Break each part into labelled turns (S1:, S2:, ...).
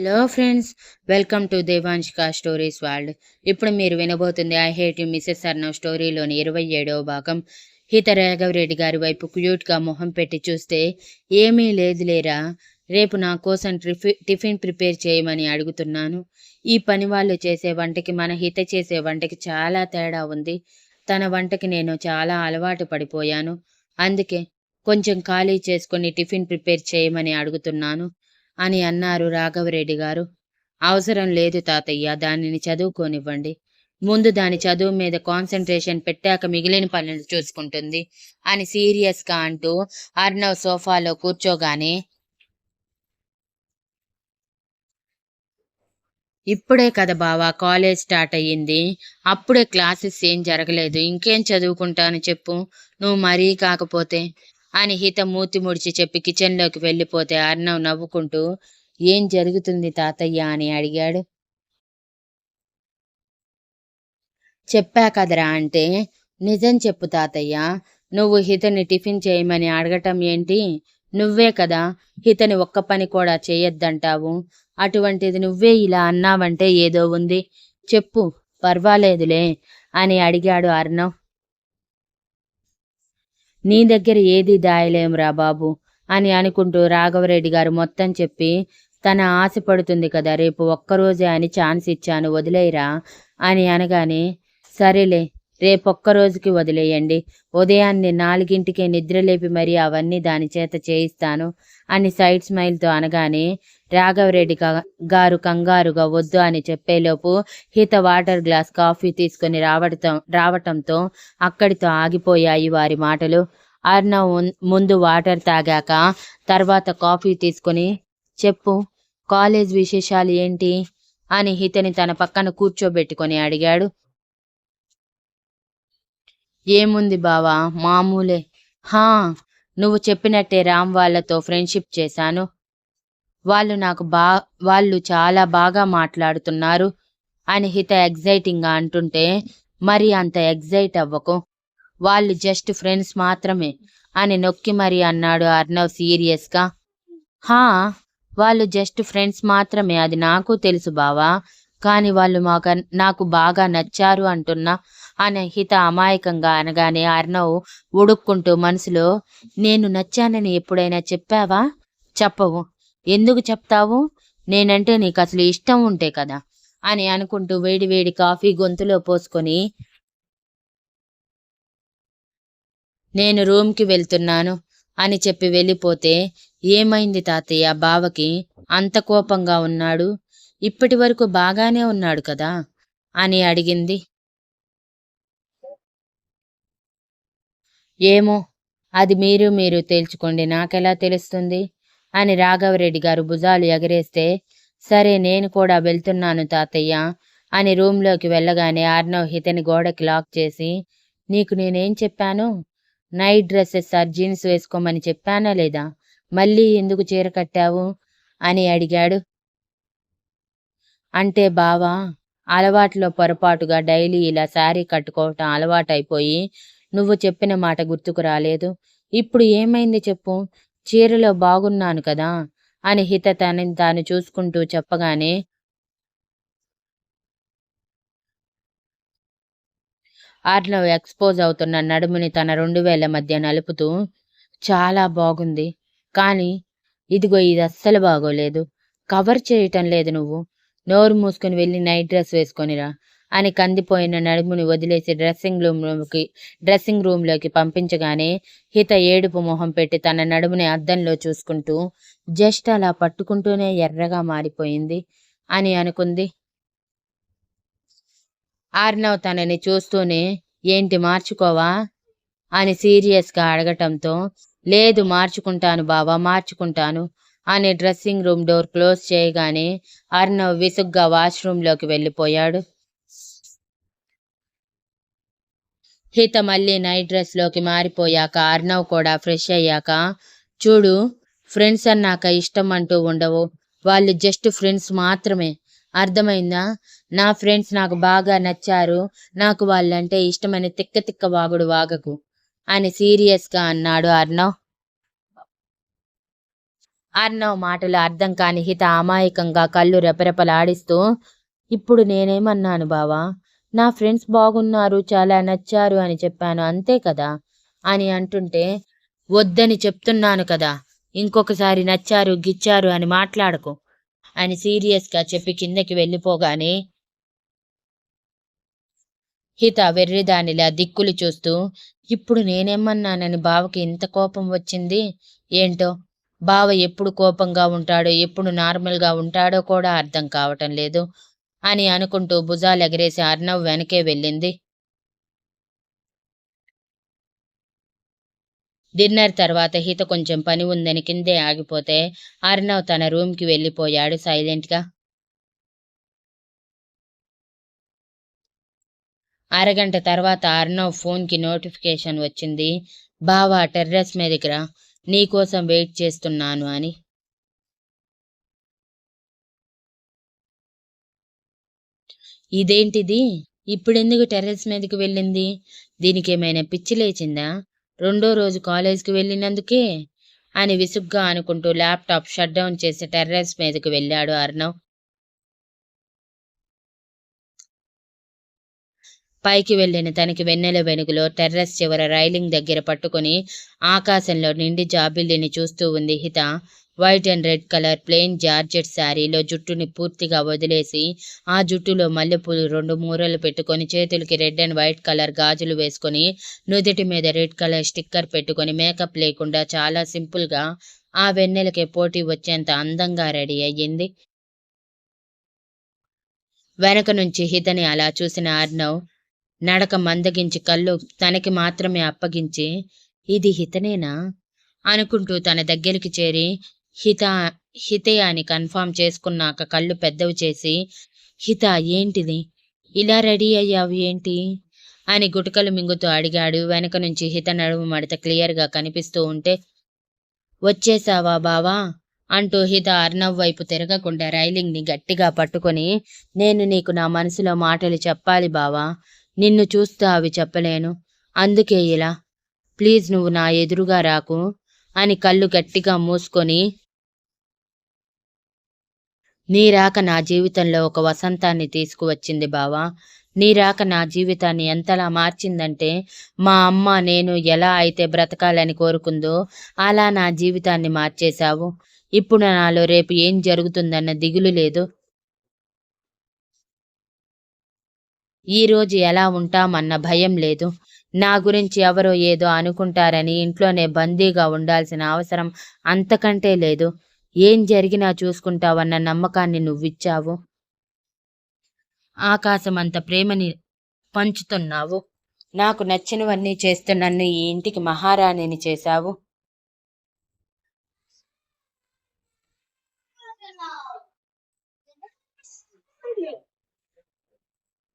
S1: Hello friends welcome to Devanshika stories world ఇప్పుడు మీరు వినబోతుంది I hate you Mrs Arnav స్టోరీలోని ఇరవై ఏడవ భాగం. హిత రాఘవరెడ్డి గారి వైపు క్యూట్గా మొహం పెట్టి చూస్తే ఏమీ లేదు లేరా? రేపు నా కోసం టిఫిన్ ప్రిపేర్ చేయమని అడుగుతున్నాను. ఈ పని వాళ్ళు చేసే వంటకి మన హిత చేసే వంటకి చాలా తేడా ఉంది. తన వంటకి నేను చాలా అలవాటు పడిపోయాను. అందుకే కొంచెం ఖాళీ చేసుకొని టిఫిన్ ప్రిపేర్ చేయమని అడుగుతున్నాను. అని అన్నారు రాఘవరెడ్డి గారు. అవసరం లేదు తాతయ్య దానిని చదువుకోనివ్వండి. ముందు దాని చదువు మీద కాన్సన్ట్రేషన్ పెట్టాక మిగిలిన పనులు చూసుకుంటుంది అని సీరియస్గా అంటూ అర్ణవ్ సోఫాలో కూర్చోగానే ఇప్పుడే కదా బావా కాలేజ్ స్టార్ట్ అయ్యింది. అప్పుడే క్లాసెస్ ఏం జరగలేదు. ఇంకేం చదువుకుంటాను చెప్పు. నువ్వు మరీ కాకపోతే అని హిత మూతి ముడిచి చెప్పి కిచెన్లోకి వెళ్ళిపోతే అర్ణవ్ నవ్వుకుంటూ ఏం జరుగుతుంది తాతయ్య? అని అడిగాడు. చెప్పా కదరా అంటే నిజం చెప్పు తాతయ్య నువ్వు హితని టిఫిన్ చేయమని అడగటం ఏంటి? నువ్వే కదా హితని ఒక్క పని కూడా చేయొద్దంటావు. అటువంటిది నువ్వే ఇలా అన్నావంటే ఏదో ఉంది. చెప్పు పర్వాలేదులే అని అడిగాడు అర్ణవ్. నీ దగ్గర ఏది దాయలేమురా బాబు అని అనుకుంటూ రాఘవరెడ్డి గారు మొత్తం చెప్పి తన ఆశ పడుతుంది కదా రేపు ఒక్కరోజే అని ఛాన్స్ ఇచ్చాను వదిలేయరా అని అనగానే సరేలే రేపొక్క రోజుకి వదిలేయండి ఉదయాన్నే నాలుగింటికే నిద్రలేపి మరీ అవన్నీ దాని చేత చేయిస్తాను అని సైడ్ స్మైల్తో అనగానే రాఘవరెడ్డి గారు కంగారుగా వద్దు అని చెప్పేలోపు హిత వాటర్ గ్లాస్ కాఫీ తీసుకుని రావటం రావటంతో అక్కడితో ఆగిపోయాయి వారి మాటలు. అర్ణవ్ ముందు వాటర్ తాగాక తర్వాత కాఫీ తీసుకుని చెప్పు కాలేజ్ విశేషాలు ఏంటి? అని హితని తన పక్కన కూర్చోబెట్టుకొని అడిగాడు. ఏముంది బావా మామూలే. హా నువ్వు చెప్పినట్టే రామ్ వాళ్ళతో ఫ్రెండ్షిప్ చేశాను. వాళ్ళు నాకు బా వాళ్ళు చాలా బాగా మాట్లాడుతున్నారు అని హిత ఎగ్జైటింగ్గా అంటుంటే మరి అంత ఎగ్జైట్ అవ్వకు. వాళ్ళు జస్ట్ ఫ్రెండ్స్ మాత్రమే అని నొక్కి మరి అన్నాడు అర్ణవ్ సీరియస్గా. హా వాళ్ళు జస్ట్ ఫ్రెండ్స్ మాత్రమే అది నాకు తెలుసు బావా కానీ వాళ్ళు మాకు నాకు బాగా నచ్చారు అంటున్నా అని హిత అమాయకంగా అనగానే అర్ణవ్ ఉడుక్కుంటూ మనసులో నేను నచ్చానని ఎప్పుడైనా చెప్పావా? చెప్పవు. ఎందుకు చెప్తావు? నేనంటే నీకు అసలు ఇష్టం ఉంటే కదా అని అనుకుంటూ వేడి వేడి కాఫీ గొంతులో పోసుకొని నేను రూమ్కి వెళ్తున్నాను అని చెప్పి వెళ్ళిపోతే ఏమైంది తాతయ్య బావకి? అంత కోపంగా ఉన్నాడు ఇప్పటి వరకు బాగానే ఉన్నాడు కదా అని అడిగింది. ఏమో అది మీరు మీరు తేల్చుకోండి నాకెలా తెలుస్తుంది? అని రాఘవరెడ్డి గారు భుజాలు ఎగరేస్తే సరే నేను కూడా వెళ్తున్నాను తాతయ్య అని రూంలోకి వెళ్ళగానే ఆర్నవ్ హితని గోడకి లాక్ చేసి నీకు నేనేం చెప్పాను? నైట్ డ్రెస్సెస్ ఆర్ జీన్స్ వేసుకోమని చెప్పానా లేదా? మళ్ళీ ఎందుకు చీర కట్టావు? అని అడిగాడు. అంటే బావా అలవాట్లో పొరపాటుగా డైలీ ఇలా శారీ కట్టుకోవటం అలవాటైపోయి నువ్వు చెప్పిన మాట గుర్తుకు రాలేదు. ఇప్పుడు ఏమైంది చెప్పు? చీరలో బాగున్నాను కదా అని హిత తనని తాను చూసుకుంటూ చెప్పగానే ఆర్నవ్ ఎక్స్పోజ్ అవుతున్న నడుముని తన రెండు వేల మధ్య నలుపుతూ చాలా బాగుంది. కానీ ఇదిగో ఇది అస్సలు బాగోలేదు. కవర్ చేయటం లేదు నువ్వు. నోరు మూసుకుని వెళ్ళి నైట్ డ్రెస్ వేసుకొనిరా అని కందిపోయిన నడుముని వదిలేసి డ్రెస్సింగ్ రూమ్లోకి డ్రెస్సింగ్ రూమ్లోకి పంపించగానే హిత ఏడుపు మొహం పెట్టి తన నడుముని అద్దంలో చూసుకుంటూ జస్ట్ అలా పట్టుకుంటూనే ఎర్రగా మారిపోయింది అని అనుకుంది. ఆర్నవ్ తనని చూస్తూనే ఏంటి మార్చుకోవా? అని సీరియస్గా అడగటంతో లేదు మార్చుకుంటాను బావా మార్చుకుంటాను అని డ్రెస్సింగ్ రూమ్ డోర్ క్లోజ్ చేయగానే అర్ణవ్ విసుగ్గా వాష్రూమ్లోకి వెళ్ళిపోయాడు. హిత మళ్ళీ నైట్ డ్రెస్లోకి మారిపోయాక అర్ణవ్ కూడా ఫ్రెష్ అయ్యాక చూడు ఫ్రెండ్స్ అన్నాక ఇష్టం అంటూ ఉండవు. వాళ్ళు జస్ట్ ఫ్రెండ్స్ మాత్రమే. అర్థమైందా? నా ఫ్రెండ్స్ నాకు బాగా నచ్చారు. నాకు వాళ్ళంటే ఇష్టమని తిక్క తిక్క వాగుడు వాగకు అని సీరియస్గా అన్నాడు అర్ణవ్ అర్ణవ్ మాటలు అర్థం కాని హిత అమాయకంగా కళ్ళు రెపరెపలాడిస్తూ ఇప్పుడు నేనేమన్నాను బావా? నా ఫ్రెండ్స్ బాగున్నారు చాలా నచ్చారు అని చెప్పాను. అంతే కదా? అని అంటుంటే వద్దని చెప్తున్నాను కదా. ఇంకొకసారి నచ్చారు గిచ్చారు అని మాట్లాడకు అని సీరియస్గా చెప్పి కిందకి వెళ్ళిపోగానే హిత వెర్రిదానిలా దిక్కులు చూస్తూ ఇప్పుడు నేనేమన్నానని బావకి ఇంత కోపం వచ్చింది? ఏంటో? బావ ఎప్పుడు కోపంగా ఉంటాడో ఎప్పుడు నార్మల్గా ఉంటాడో కూడా అర్థం కావటం లేదు. అని అనుకుంటూ భుజాలెగరేసి అర్ణవ్ వెనకే వెళ్ళింది. డిన్నర్ తర్వాత హిత కొంచెం పని ఉందని కిందే ఆగిపోతే అర్ణవ్ తన రూమ్కి వెళ్ళిపోయాడు సైలెంట్గా. అరగంట తర్వాత అర్ణవ్ ఫోన్కి నోటిఫికేషన్ వచ్చింది. బావా టెర్రస్ మీదకి రా నీకోసం వెయిట్ చేస్తున్నాను అని. ఇదేంటిది? ఇప్పుడెందుకు టెర్రస్ మీదకి వెళ్ళింది? దీనికి ఏమైనా పిచ్చి లేచిందా? రెండో రోజు కాలేజ్కి వెళ్ళినందుకే? అని విసుగ్గా అనుకుంటూ ల్యాప్టాప్ షట్ డౌన్ చేసి టెర్రస్ మీదకి వెళ్ళాడు అర్ణవ్. పైకి వెళ్ళిన తనకి వెన్నెల వెనుకలో టెర్రస్ చివర రైలింగ్ దగ్గర పట్టుకుని ఆకాశంలో నిండి జాబిల్లిని చూస్తూ ఉంది Hita. White and red colour plain georgette శారీలో జుట్టుని పూర్తిగా వదిలేసి ఆ జుట్టులో మల్లెపూలు రెండు మూరలు పెట్టుకొని చేతులకి రెడ్ అండ్ వైట్ కలర్ గాజులు వేసుకొని నుదుటి మీద రెడ్ కలర్ స్టిక్కర్ పెట్టుకొని మేకప్ లేకుండా చాలా సింపుల్గా ఆ వెన్నెలకి పోటీ వచ్చేంత అందంగా రెడీ అయ్యింది. వెనక నుంచి హితని అలా చూసిన ఆర్నవ్ నడక మందగించి కళ్ళు తనకి మాత్రమే అప్పగించి ఇది హితనేనా? అనుకుంటూ తన దగ్గరికి చేరి హిత హితే అని కన్ఫామ్ చేసుకున్నాక కళ్ళు పెద్దవి చేసి హిత ఏంటిది? ఇలా రెడీ అయ్యావు ఏంటి? అని గుటకలు మింగుతూ అడిగాడు. వెనక నుంచి హిత నడుము మడత క్లియర్గా కనిపిస్తూ ఉంటే వచ్చేసావా బావా? అంటూ హిత అర్ణవ్ వైపు తిరగకుండా రైలింగ్ని గట్టిగా పట్టుకొని నేను నీకు నా మనసులో మాటలు చెప్పాలి బావా. నిన్ను చూస్తూ అవి చెప్పలేను. అందుకే ఇలా. ప్లీజ్ నువ్వు నా ఎదురుగా రాకు అని కళ్ళు గట్టిగా మూసుకొని నీ రాక నా జీవితంలో ఒక వసంతాన్ని తీసుకువచ్చింది బావా. నీ రాక నా జీవితాన్ని ఎంతలా మార్చిందంటే మా అమ్మ నేను ఎలా అయితే బ్రతకాలని కోరుకుందో అలా నా జీవితాన్ని మార్చేశావు. ఇప్పుడు నాలో రేపు ఏం జరుగుతుందన్న దిగులు లేదు. ఈ రోజు ఎలా ఉంటామన్న భయం లేదు. నా గురించి ఎవరో ఏదో అనుకుంటారని ఇంట్లోనే బందీగా ఉండాల్సిన అవసరం అంతకంటే లేదు. ఏం జరిగినా చూసుకుంటావన్న నమ్మకాన్ని నువ్విచ్చావు? ఆకాశం అంత ప్రేమని పంచుతున్నావు? నాకు నచ్చినవన్నీ చేస్తూ నన్ను ఈ ఇంటికి మహారాణిని చేశావు?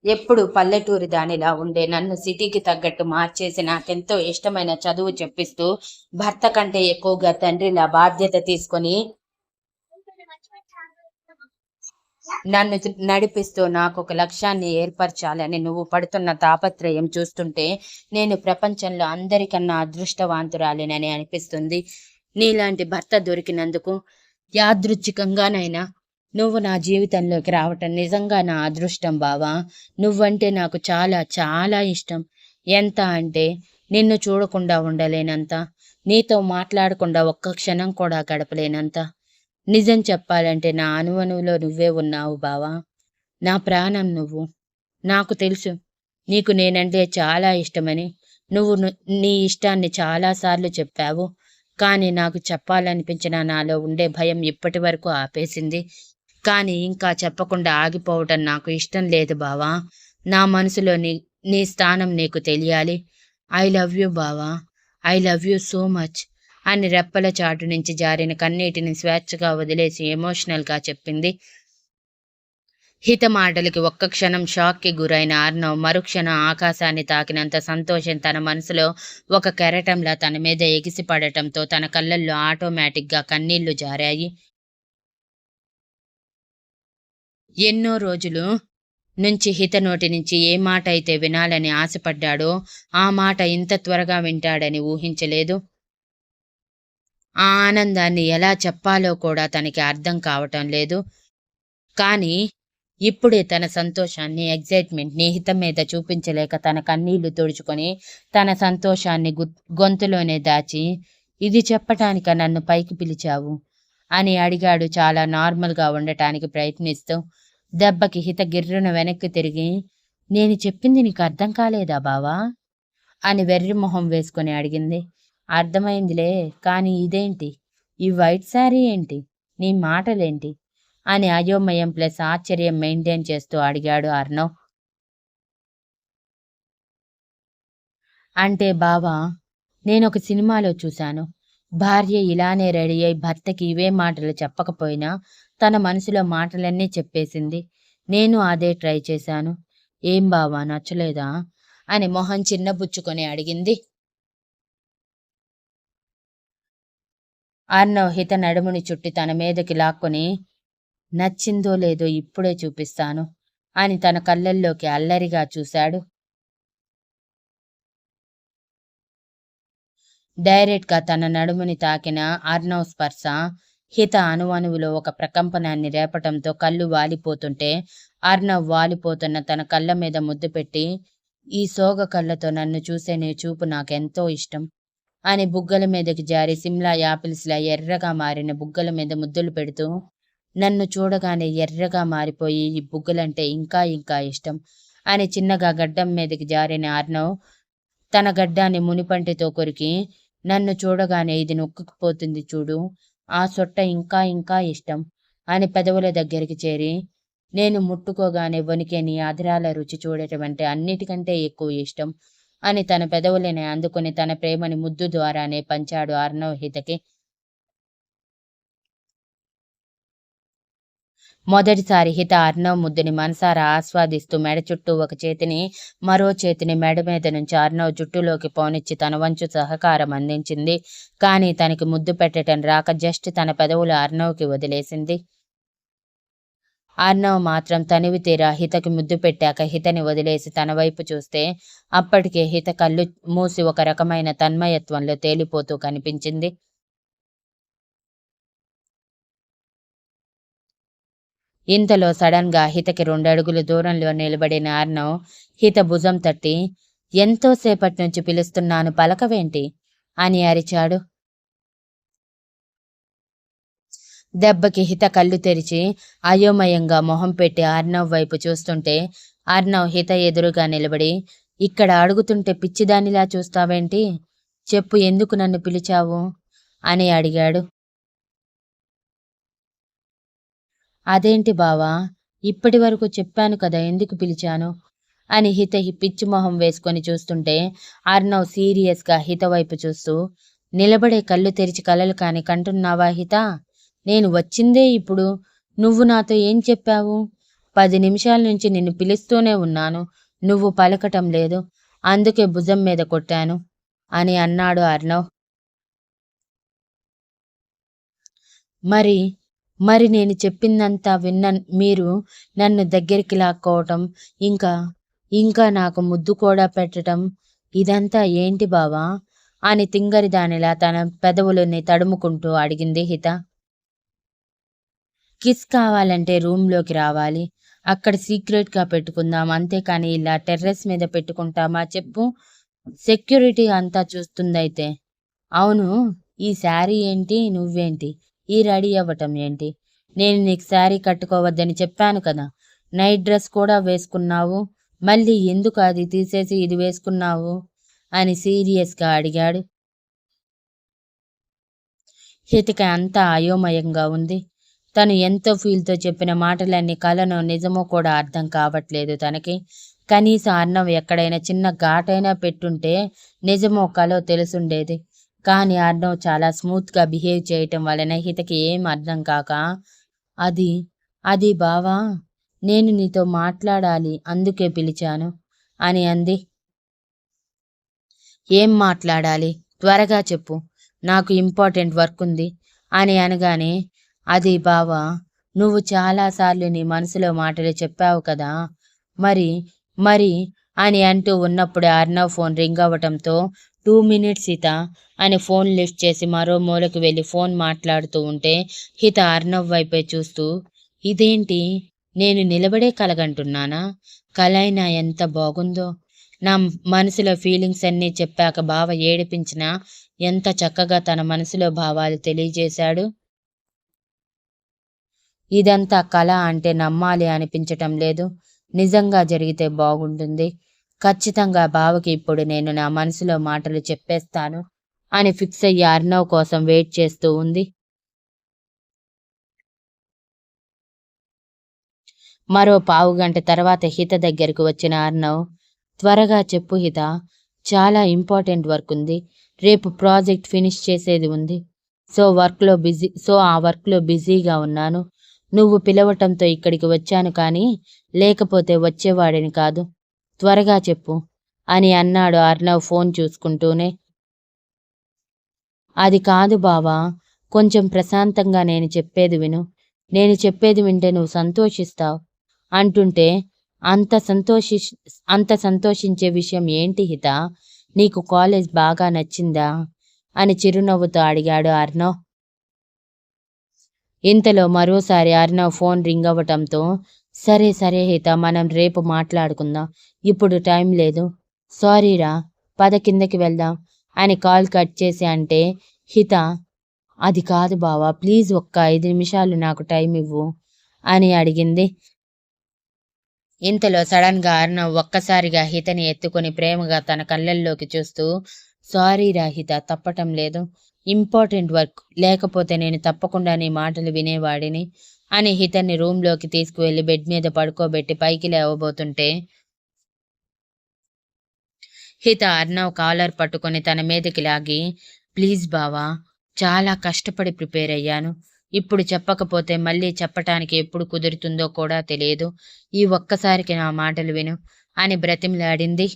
S1: ఎప్పుడు పల్లెటూరి దానిలా ఉండే నన్ను సిటీకి తగ్గట్టు మార్చేసి నాకెంతో ఇష్టమైన చదువు చెప్పిస్తూ భర్త కంటే ఎక్కువగా తండ్రిలా బాధ్యత తీసుకొని నన్ను నడిపిస్తూ నాకు ఒక లక్ష్యాన్ని ఏర్పరచాలని నువ్వు పడుతున్న తాపత్రయం చూస్తుంటే నేను ప్రపంచంలో అందరికన్నా అదృష్టవంతురాలినని అనిపిస్తుంది. నీలాంటి భర్త దొరికినందుకు యాదృచ్ఛికంగానైనా నువ్వు నా జీవితంలోకి రావటం నిజంగా నా అదృష్టం బావా. నువ్వంటే నాకు చాలా చాలా ఇష్టం. ఎంత అంటే నిన్ను చూడకుండా ఉండలేనంత నీతో మాట్లాడకుండా ఒక్క క్షణం కూడా గడపలేనంత. నిజం చెప్పాలంటే నా అనువనువులో నువ్వే ఉన్నావు బావా. నా ప్రాణం నువ్వు. నాకు తెలుసు. నీకు నేనంటే చాలా ఇష్టమని. నువ్వు నీ ఇష్టాన్ని చాలాసార్లు చెప్పావు. కానీ నాకు చెప్పాలనిపించిన నాలో ఉండే భయం ఇప్పటి వరకు ఆపేసింది. కానీ ఇంకా చెప్పకుండా ఆగిపోవటం నాకు ఇష్టం లేదు బావా. నా మనసులో నీ నీ స్థానం నీకు తెలియాలి. ఐ లవ్ యూ బావా. I love you so much. అని రెప్పల చాటు నుంచి జారిన కన్నీటిని స్వేచ్ఛగా వదిలేసి ఎమోషనల్గా చెప్పింది. హిత మాటలకి ఒక్క క్షణం షాక్కి గురైన అర్ణవ్ మరుక్షణం ఆకాశాన్ని తాకినంత సంతోషం తన మనసులో ఒక కెరటంలా తన మీద ఎగిసిపడటంతో తన కళ్ళల్లో ఆటోమేటిక్గా కన్నీళ్ళు జారాయి. ఎన్నో రోజులు నుంచి హిత నోటి నుంచి ఏ మాట అయితే వినాలని ఆశపడ్డాడో ఆ మాట ఇంత త్వరగా వింటాడని ఊహించలేదు. ఆ ఆనందాన్ని ఎలా చెప్పాలో కూడా తనకి అర్థం కావటం లేదు. కానీ ఇప్పుడే తన సంతోషాన్ని ఎగ్జైట్మెంట్ని హిత మీద చూపించలేక తన కన్నీళ్ళు తుడుచుకొని తన సంతోషాన్ని గొంతులోనే దాచి ఇది చెప్పటానిక నన్ను పైకి పిలిచావు? అని అడిగాడు చాలా నార్మల్గా ఉండటానికి ప్రయత్నిస్తూ దెబ్బకి హిత గిర్రున వెనక్కి తిరిగి నేను చెప్పింది నీకు అర్థం కాలేదా బావా? అని వెర్రి మొహం వేసుకొని అడిగింది. అర్థమైందిలే. కానీ ఇదేంటి? ఈ వైట్ శారీ ఏంటి? నీ మాటలేంటి? అని అయోమయం ప్లస్ ఆశ్చర్యం మెయింటైన్ చేస్తూ అడిగాడు అర్ణవ్ అంటే బావా నేను ఒక సినిమాలో చూశాను. భార్య ఇలానే రెడీ అయి భర్తకి ఇవే మాటలు చెప్పకపోయినా తన మనసులో మాటలన్నీ చెప్పేసింది. నేను అదే ట్రై చేశాను. ఏం బావా నచ్చలేదా? అని మొహం చిన్నబుచ్చుకొని అడిగింది. అర్ణవ్ హిత నడుముని చుట్టి తన మీదకి లాక్కొని నచ్చిందో లేదో ఇప్పుడే చూపిస్తాను అని తన కళ్ళల్లోకి అల్లరిగా చూశాడు. డైరెక్ట్గా తన నడుముని తాకిన అర్ణవ్ స్పర్శ హిత అణువణువులో ఒక ప్రకంపనాన్ని రేపటంతో కళ్ళు వాలిపోతుంటే అర్ణవ్ వాలిపోతున్న తన కళ్ళ మీద ముద్దు పెట్టి ఈ సోగ కళ్ళతో నన్ను చూసే నీ చూపు నాకెంతో ఇష్టం. అని బుగ్గల మీదకి జారి సిమ్లా యాపిల్స్లా ఎర్రగా మారిన బుగ్గల మీద ముద్దులు పెడుతూ నన్ను చూడగానే ఎర్రగా మారిపోయి ఈ బుగ్గలంటే ఇంకా ఇంకా ఇష్టం అని చిన్నగా గడ్డం మీదకి జారిన ఆర్నవ్ తన గడ్డాన్ని మునిపంటితో కొరికి నన్ను చూడగానే ఇది నొక్కుకుపోతుంది చూడు ఆ సొట్ట ఇంకా ఇంకా ఇష్టం అని పెదవుల దగ్గరికి చేరి నేను ముట్టుకోగానే వణికే నీ అధరాల రుచి చూడటం అంటే అన్నిటికంటే ఎక్కువ ఇష్టం అని తన పెదవులని అందుకుని తన ప్రేమని ముద్దు ద్వారానే పంచాడు అర్ణవ్ హితకి మొదటిసారి హిత అర్ణవ్ ముద్దుని మనసారా ఆస్వాదిస్తూ మెడ చుట్టూ ఒక చేతిని మరో చేతిని మెడ మీద నుంచి అర్ణవ్ జుట్టులోకి పోనిచ్చి తన వంచు సహకారం అందించింది. కానీ తనకి ముద్దు పెట్టడం రాక జస్ట్ తన పెదవులు అర్ణవ్కి వదిలేసింది. అర్ణవ్ మాత్రం తనివి తీరా హితకి ముద్దు పెట్టాక హితని వదిలేసి తన వైపు చూస్తే అప్పటికే హిత కళ్ళు మూసి ఒక రకమైన తన్మయత్వంలో తేలిపోతూ కనిపించింది. ఇంతలో సడన్గా హితకి రెండడుగులు దూరంలో నిలబడిన అర్ణవ్ హిత భుజం తట్టి ఎంతోసేపటి నుంచి పిలుస్తున్నాను పలకవేంటి? అని అరిచాడు. దెబ్బకి హిత కళ్ళు తెరిచి అయోమయంగా మొహం పెట్టి అర్ణవ్ వైపు చూస్తుంటే అర్ణవ్ హిత ఎదురుగా నిలబడి ఇక్కడ అడుగుతుంటే పిచ్చిదానిలా చూస్తావేంటి? చెప్పు ఎందుకు నన్ను పిలిచావు? అని అడిగాడు. అదేంటి బావా ఇప్పటి వరకు చెప్పాను కదా ఎందుకు పిలిచాను? అని హిత హి- పిచ్చి మొహం వేసుకొని చూస్తుంటే అర్ణవ్ సీరియస్గా హిత వైపు చూస్తూ నిలబడే కళ్ళు తెరిచి కలలు కాని కంటున్నావా హిత? నేను వచ్చిందే ఇప్పుడు. నువ్వు నాతో ఏం చెప్పావు? పది నిమిషాల నుంచి నిన్ను పిలుస్తూనే ఉన్నాను. నువ్వు పలకటం లేదు. అందుకే భుజం మీద కొట్టాను అని అన్నాడు అర్ణవ్. మరి మరి నేను చెప్పిందంతా విన్న మీరు నన్ను దగ్గరికి లాక్కోవటం ఇంకా ఇంకా నాకు ముద్దు కూడా పెట్టటం ఇదంతా ఏంటి బావా? అని తింగరి దానిలా తన పెదవులని తడుముకుంటూ అడిగింది హిత. కిస్ కావాలంటే రూమ్లోకి రావాలి. అక్కడ సీక్రెట్గా పెట్టుకుందాం. అంతేకాని ఇలా టెర్రస్ మీద పెట్టుకుంటామా చెప్పు. సెక్యూరిటీ అంతా చూస్తుందైతే. అవును ఈ శారీ ఏంటి నువ్వేంటి? ఈ రెడీ అవ్వటం ఏంటి? నేను నీకు శారీ కట్టుకోవద్దని చెప్పాను కదా. నైట్ డ్రెస్ కూడా వేసుకున్నావు. మళ్ళీ ఎందుకు అది తీసేసి ఇది వేసుకున్నావు? అని సీరియస్గా అడిగాడు. హితిక అంతా అయోమయంగా ఉంది. తను ఎంతో ఫీల్తో చెప్పిన మాటలన్నీ కలను నిజమో కూడా అర్థం కావట్లేదు తనకి. కనీసం అన్నం ఎక్కడైనా చిన్న ఘాటైనా పెట్టుంటే నిజమో కలో తెలుసుండేది. కానీ అర్ణవ్ చాలా స్మూత్గా బిహేవ్ చేయటం వలన హితకి ఏం అర్థం కాక అది అది బావా నేను నీతో మాట్లాడాలి అందుకే పిలిచాను అని అంది. ఏం మాట్లాడాలి? త్వరగా చెప్పు నాకు ఇంపార్టెంట్ వర్క్ ఉంది అని అనగానే అది బావా నువ్వు చాలాసార్లు నీ మనసులో మాటలు చెప్పావు కదా. మరి మరి అని అంటూ ఉన్నప్పుడు అర్ణవ్ ఫోన్ రింగ్ అవ్వటంతో టూ మినిట్స్ హిత అని ఫోన్ లిఫ్ట్ చేసి మరో మూలకు వెళ్ళి ఫోన్ మాట్లాడుతూ ఉంటే హిత అర్ణవ్ వైపే చూస్తూ ఇదేంటి? నేను నిలబడే కలగంటున్నానా? కల అయినా ఎంత బాగుందో. నా మనసులో ఫీలింగ్స్ అన్నీ చెప్పాక బావ ఏడిపించినా ఎంత చక్కగా తన మనసులో భావాలు తెలియజేశాడు. ఇదంతా కళ అంటే నమ్మాలి అనిపించటం లేదు. నిజంగా జరిగితే బాగుంటుంది. ఖచ్చితంగా బావకి ఇప్పుడు నేను నా మనసులో మాటలు చెప్పేస్తాను అని ఫిక్స్ అయ్యి అర్ణవ్ కోసం వెయిట్ చేస్తూ ఉంది. మరో పావు గంట తర్వాత హిత దగ్గరకు వచ్చిన అర్ణవ్ త్వరగా చెప్పు హిత చాలా ఇంపార్టెంట్ వర్క్ ఉంది. రేపు ప్రాజెక్ట్ ఫినిష్ చేసేది ఉంది. సో వర్క్లో బిజీ సో ఆ వర్క్లో బిజీగా ఉన్నాను. నువ్వు పిలవటంతో ఇక్కడికి వచ్చాను కానీ లేకపోతే వచ్చేవాడిని కాదు. త్వరగా చెప్పు అని అన్నాడు అర్ణవ్ ఫోన్ చూసుకుంటూనే. అది కాదు బావా కొంచెం ప్రశాంతంగా నేను చెప్పేది విను. నేను చెప్పేది వింటే నువ్వు సంతోషిస్తావు అంటుంటే అంత సంతోషి అంత సంతోషించే విషయం ఏంటి హిత? నీకు కాలేజ్ బాగా నచ్చిందా? అని చిరునవ్వుతో అడిగాడు అర్ణవ్ ఇంతలో మరోసారి అర్ణవ్ ఫోన్ రింగ్ అవ్వటంతో సరే సరే హిత మనం రేపు మాట్లాడుకుందాం. ఇప్పుడు టైం లేదు. సారీరా పద కిందకి వెళ్దాం అని కాల్ కట్ చేసి అంటే హిత అది కాదు బావా ప్లీజ్ ఒక్క ఐదు నిమిషాలు నాకు టైం ఇవ్వు అని అడిగింది. ఇంతలో సడన్గా అర్ణవ్ ఒక్కసారిగా హితని ఎత్తుకొని ప్రేమగా తన కళ్ళల్లోకి చూస్తూ సారీ రా హిత తప్పటం లేదు. Important work. లేకపోతే నేను తప్పకుండా నీ మాటలు వినేవాడిని అని హితన్ని రూమ్లోకి తీసుకువెళ్ళి బెడ్ మీద పడుకోబెట్టి పైకి లేవబోతుంటే హిత అర్ణవ్ కాలర్ పట్టుకొని తన మీదకి లాగి ప్లీజ్ బావా చాలా కష్టపడి ప్రిపేర్ అయ్యాను. ఇప్పుడు చెప్పకపోతే మళ్ళీ చెప్పటానికి ఎప్పుడు కుదురుతుందో కూడా తెలియదు. ఈ ఒక్కసారికి నా మాటలు విను అని బ్రతిమలాడింది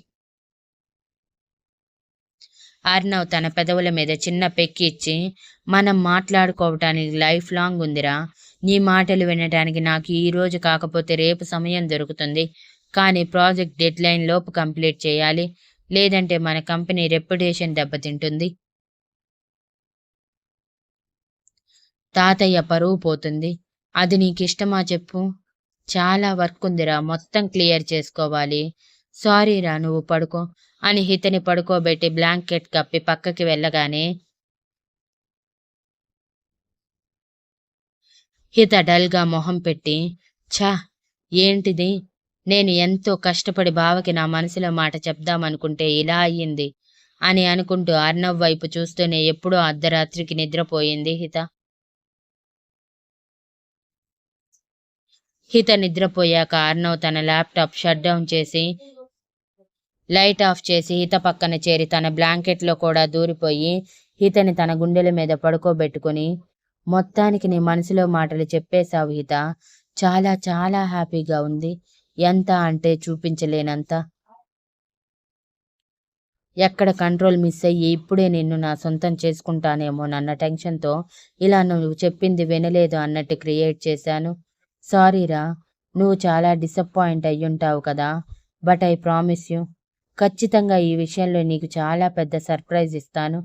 S1: అర్ణవ్ తన పెదవుల మీద చిన్న పెక్కి ఇచ్చి మనం మాట్లాడుకోవటానికి లైఫ్ లాంగ్ ఉందిరా. నీ మాటలు వినటానికి నాకు ఈ రోజు కాకపోతే రేపు సమయం దొరుకుతుంది. కానీ ప్రాజెక్ట్ డెడ్ లైన్ లోపు కంప్లీట్ చేయాలి. లేదంటే మన కంపెనీ రెప్యుటేషన్ దెబ్బతింటుంది. తాతయ్య పరువు పోతుంది. అది నీకిష్టమా చెప్పు. చాలా వర్క్ ఉందిరా మొత్తం క్లియర్ చేసుకోవాలి. సారీరా నువ్వు పడుకో అని హితని పడుకోబెట్టి బ్లాంకెట్ కప్పి పక్కకి వెళ్ళగానే హిత డల్గా మొహం పెట్టి ఛా ఏంటిది? నేను ఎంతో కష్టపడి బావకి నా మనసులో మాట చెప్దామనుకుంటే ఇలా అయ్యింది అని అనుకుంటూ అర్ణవ్ వైపు చూస్తూనే ఎప్పుడో అర్ధరాత్రికి నిద్రపోయింది హిత. హిత నిద్రపోయాక అర్ణవ్ తన ల్యాప్టాప్ షట్ డౌన్ చేసి లైట్ ఆఫ్ చేసి హిత పక్కన చేరి తన బ్లాంకెట్లో కూడా దూరిపోయి హితని తన గుండెల మీద పడుకోబెట్టుకుని మొత్తానికి నీ మనసులో మాటలు చెప్పేశావు హిత. చాలా చాలా హ్యాపీగా ఉంది. ఎంత అంటే చూపించలేనంత. ఎక్కడ కంట్రోల్ మిస్ అయ్యి ఇప్పుడే నిన్ను నా సొంతం చేసుకుంటానేమోనన్న టెన్షన్తో ఇలా నువ్వు చెప్పింది వినలేదు అన్నట్టు క్రియేట్ చేశాను. సారీరా నువ్వు చాలా డిసప్పాయింట్ అయ్యుంటావు కదా. But I promise you. ఖచ్చితంగా ఈ విషయంలో నీకు చాలా పెద్ద సర్ప్రైజ్ ఇస్తాను.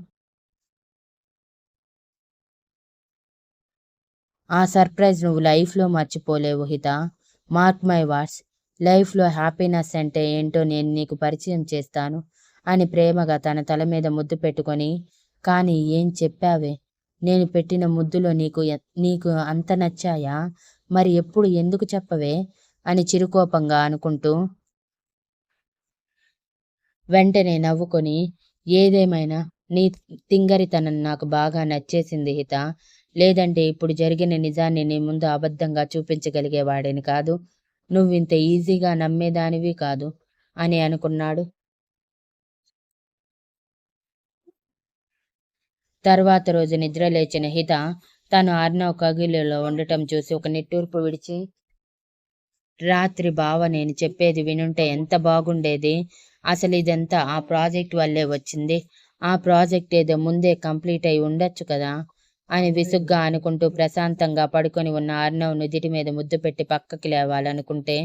S1: ఆ సర్ప్రైజ్ నువ్వు లైఫ్లో మర్చిపోలేవు హిత. మార్క్ మై వాట్స్ లైఫ్లో హ్యాపీనెస్ అంటే ఏంటో నేను నీకు పరిచయం చేస్తాను అని ప్రేమగా తన తల మీద ముద్దు పెట్టుకొని కానీ ఏం చెప్పావే? నేను పెట్టిన ముద్దులో నీకు నీకు అంత నచ్చాయా? మరి ఎప్పుడు ఎందుకు చెప్పవే? అని చిరుకోపంగా అనుకుంటూ వెంటనే నవ్వుకొని ఏదేమైనా నీ తింగరితనం నాకు బాగా నచ్చేసింది హిత. లేదంటే ఇప్పుడు జరిగిన నిజాన్ని నీ ముందు అబద్ధంగా చూపించగలిగేవాడిని కాదు. నువ్వింత ఈజీగా నమ్మేదానివి కాదు అని అనుకున్నాడు. తర్వాత రోజు నిద్ర లేచిన హిత తను అర్ణవ్ కగిలిలో ఉండటం చూసి ఒక నిట్టూర్పు విడిచి రాత్రి బావ నేను చెప్పేది వినుంటే ఎంత బాగుండేది? అసలు ఇదంతా ఆ ప్రాజెక్ట్ వల్లే వచ్చింది. ఆ ప్రాజెక్ట్ ఏదో ముందే కంప్లీట్ అయి ఉండొచ్చు కదా? అని విసుగ్గా అనుకుంటూ ప్రశాంతంగా పడుకొని ఉన్న అర్ణవ్ నుదిటి మీద ముద్దు పెట్టి పక్కకి లేవాలనుకుంటే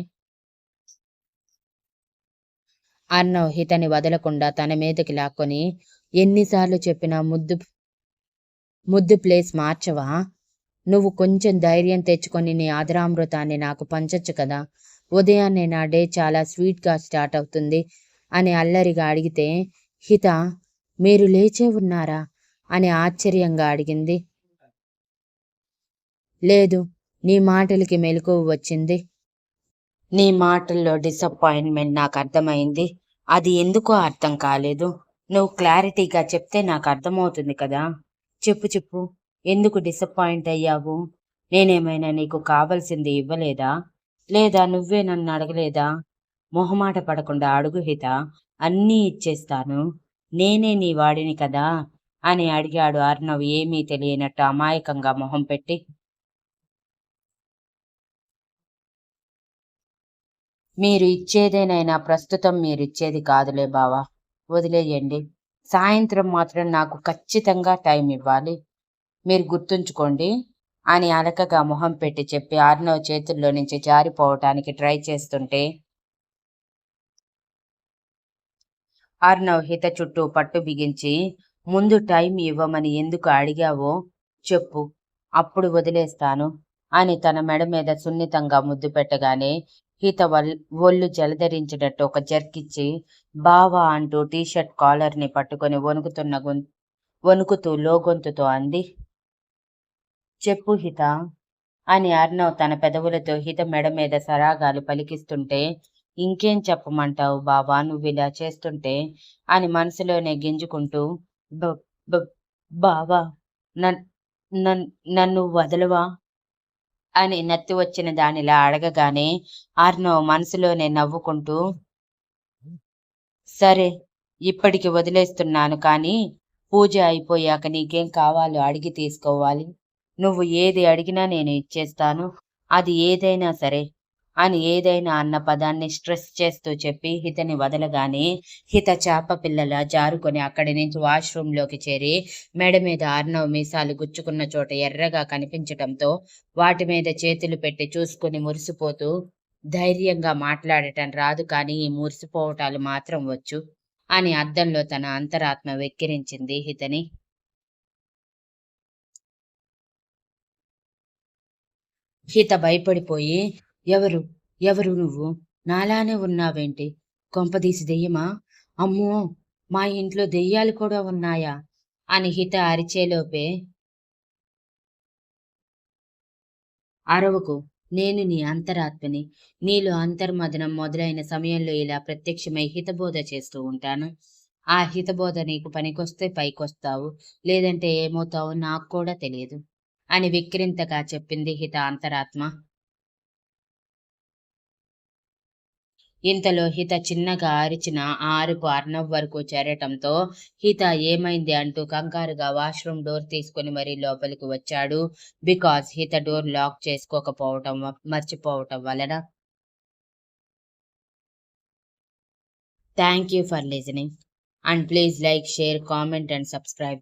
S1: అర్ణవ్ హితని వదలకుండా తన మీదకి లాక్కొని ఎన్నిసార్లు చెప్పినా ముద్దు ముద్దు ప్లేస్ మార్చవా? నువ్వు కొంచెం ధైర్యం తెచ్చుకొని నీ ఆదరామృతాన్ని నాకు పంచొచ్చు కదా? ఉదయాన్నే నా డే చాలా స్వీట్గా స్టార్ట్ అవుతుంది. అని అల్లరిగా అడిగితే హిత మీరు లేచే ఉన్నారా? అని ఆశ్చర్యంగా అడిగింది. లేదు నీ మాటలకి మెలకువ వచ్చింది. నీ మాటల్లో డిసప్పాయింట్మెంట్ నాకు అర్థమైంది. అది ఎందుకో అర్థం కాలేదు. నువ్వు క్లారిటీగా చెప్తే నాకు అర్థమవుతుంది కదా. చెప్పు చెప్పు. ఎందుకు డిసప్పాయింట్ అయ్యావు? నేనేమైనా నీకు కావలసింది ఇవ్వలేదా? లేదా నువ్వే నన్ను అడగలేదా? మొహమాట పడకుండా అడుగు హిత అన్నీ ఇచ్చేస్తాను. నేనే నీ వాడిని కదా? అని అడిగాడు అర్ణవ్ ఏమీ తెలియనట్టు అమాయకంగా మొహం పెట్టి. మీరు ఇచ్చేదేనైనా ప్రస్తుతం మీరు ఇచ్చేది కాదులే బావా. వదిలేయండి. సాయంత్రం మాత్రం నాకు ఖచ్చితంగా టైం ఇవ్వాలి. మీరు గుర్తుంచుకోండి అని అలకగా మొహం పెట్టి చెప్పి ఆర్నవ్ చేతుల్లో నుంచి జారిపోవటానికి ట్రై చేస్తుంటే అర్ణవ్ హిత చుట్టూ పట్టు బిగించి ముందు టైం ఇవ్వమని ఎందుకు అడిగావో చెప్పు అప్పుడు వదిలేస్తాను అని తన మెడ మీద సున్నితంగా ముద్దు పెట్టగానే హిత వల్ ఒళ్ళు జలధరించినట్టు ఒక జర్కిచ్చి బావా అంటూ టీషర్ట్ కాలర్ని పట్టుకొని వణుకుతున్న గొంతు వణుకుతూ లోగొంతుతో అంది. చెప్పు హిత అని అర్ణవ్ తన పెదవులతో హిత మెడ మీద సరాగాలు పలికిస్తుంటే ఇంకేం చెప్పమంటావు బావా? నువ్వు ఇలా చేస్తుంటే అని మనసులోనే గింజుకుంటూ బావా నన్- నన్ను వదలవా? అని నత్తి వచ్చిన దానిలా అడగగానే ఆర్నవ్ మనసులోనే నవ్వుకుంటూ సరే ఇప్పటికి వదిలేస్తున్నాను కానీ పూజ అయిపోయాక నీకేం కావాలో అడిగి తీసుకోవాలి. నువ్వు ఏది అడిగినా నేను ఇచ్చేస్తాను. అది ఏదైనా సరే. అని ఏదైనా అన్న పదాన్ని స్ట్రెస్ చేస్తూ చెప్పి హితని వదలగానే హిత చేప పిల్లల జారుకొని అక్కడి నుంచి వాష్రూంలోకి చేరి మెడ మీద ఆర్నవ్ మీసాలు గుచ్చుకున్న చోట ఎర్రగా కనిపించటంతో వాటి మీద చేతులు పెట్టి చూసుకుని మురిసిపోతూ ధైర్యంగా మాట్లాడటం రాదు కానీ ఈ మురిసిపోవటాలు మాత్రం వచ్చు అని అద్దంలో తన అంతరాత్మ వెక్కిరించింది హితని. హిత భయపడిపోయి ఎవరు? ఎవరు నువ్వు? నాలానే ఉన్నావేంటి? కొంపదీసి దెయ్యమా? అమ్మో! మా ఇంట్లో దెయ్యాలు కూడా ఉన్నాయా? అని హిత అరిచేలోపే అరవకు. నేను నీ అంతరాత్మని నీలో అంతర్మదనం మొదలైన సమయంలో ఇలా ప్రత్యక్షమై హితబోధ చేస్తూ ఉంటాను. ఆ హితబోధ నీకు పనికొస్తే పైకొస్తావు లేదంటే ఏమవుతావో నాకు కూడా తెలియదు అని విక్రింతగా చెప్పింది హిత అంతరాత్మ. ఇంతలో హిత చిన్నగా అరిచిన ఆరుపు అర్నవ్ అర్ణవ్ వరకు చేరటంతో హిత ఏమైంది అంటూ కంగారుగా వాష్రూమ్ డోర్ తీసుకుని మరీ లోపలికి వచ్చాడు. బికాస్ హిత డోర్ లాక్ చేసుకోకపోవటం మర్చిపోవటం వలన. Thank you for listening and please like share comment and subscribe